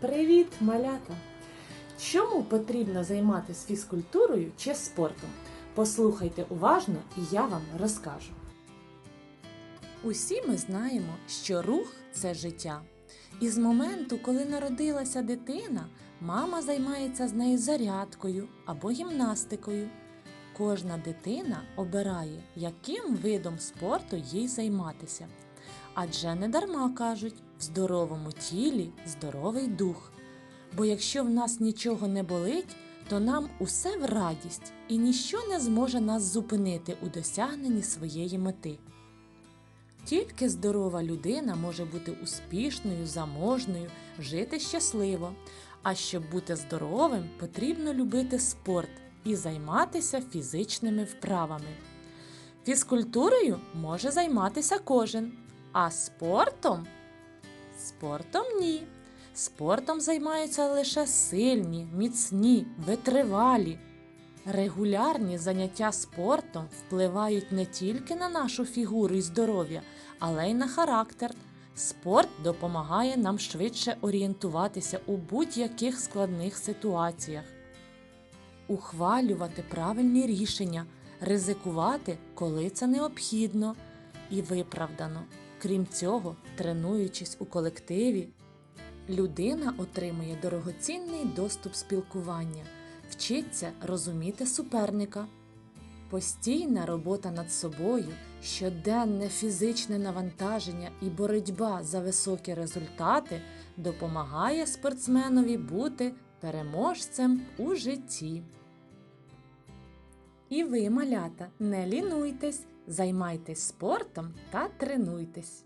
Привіт, малята! Чому потрібно займатися фізкультурою чи спортом? Послухайте уважно і я вам розкажу. Усі ми знаємо, що рух це життя. І з моменту, коли народилася дитина, мама займається з нею зарядкою або гімнастикою. Кожна дитина обирає, яким видом спорту їй займатися. Адже не дарма кажуть, в здоровому тілі здоровий дух. Бо якщо в нас нічого не болить, то нам усе в радість і ніщо не зможе нас зупинити у досягненні своєї мети. Тільки здорова людина може бути успішною, заможною, жити щасливо. А щоб бути здоровим, потрібно любити спорт і займатися фізичними вправами. Фізкультурою може займатися кожен, а спортом? Спортом ні. Спортом займаються лише сильні, міцні, витривалі. Регулярні заняття спортом впливають не тільки на нашу фігуру і здоров'я, але й на характер. Спорт допомагає нам швидше орієнтуватися у будь-яких складних ситуаціях, ухвалювати правильні рішення, ризикувати, коли це необхідно і виправдано. Крім цього, тренуючись у колективі, людина отримує дорогоцінний доступ спілкування, вчиться розуміти суперника. Постійна робота над собою, щоденне фізичне навантаження і боротьба за високі результати допомагає спортсменові бути переможцем у житті. І ви, малята, не лінуйтесь, займайтесь спортом та тренуйтесь.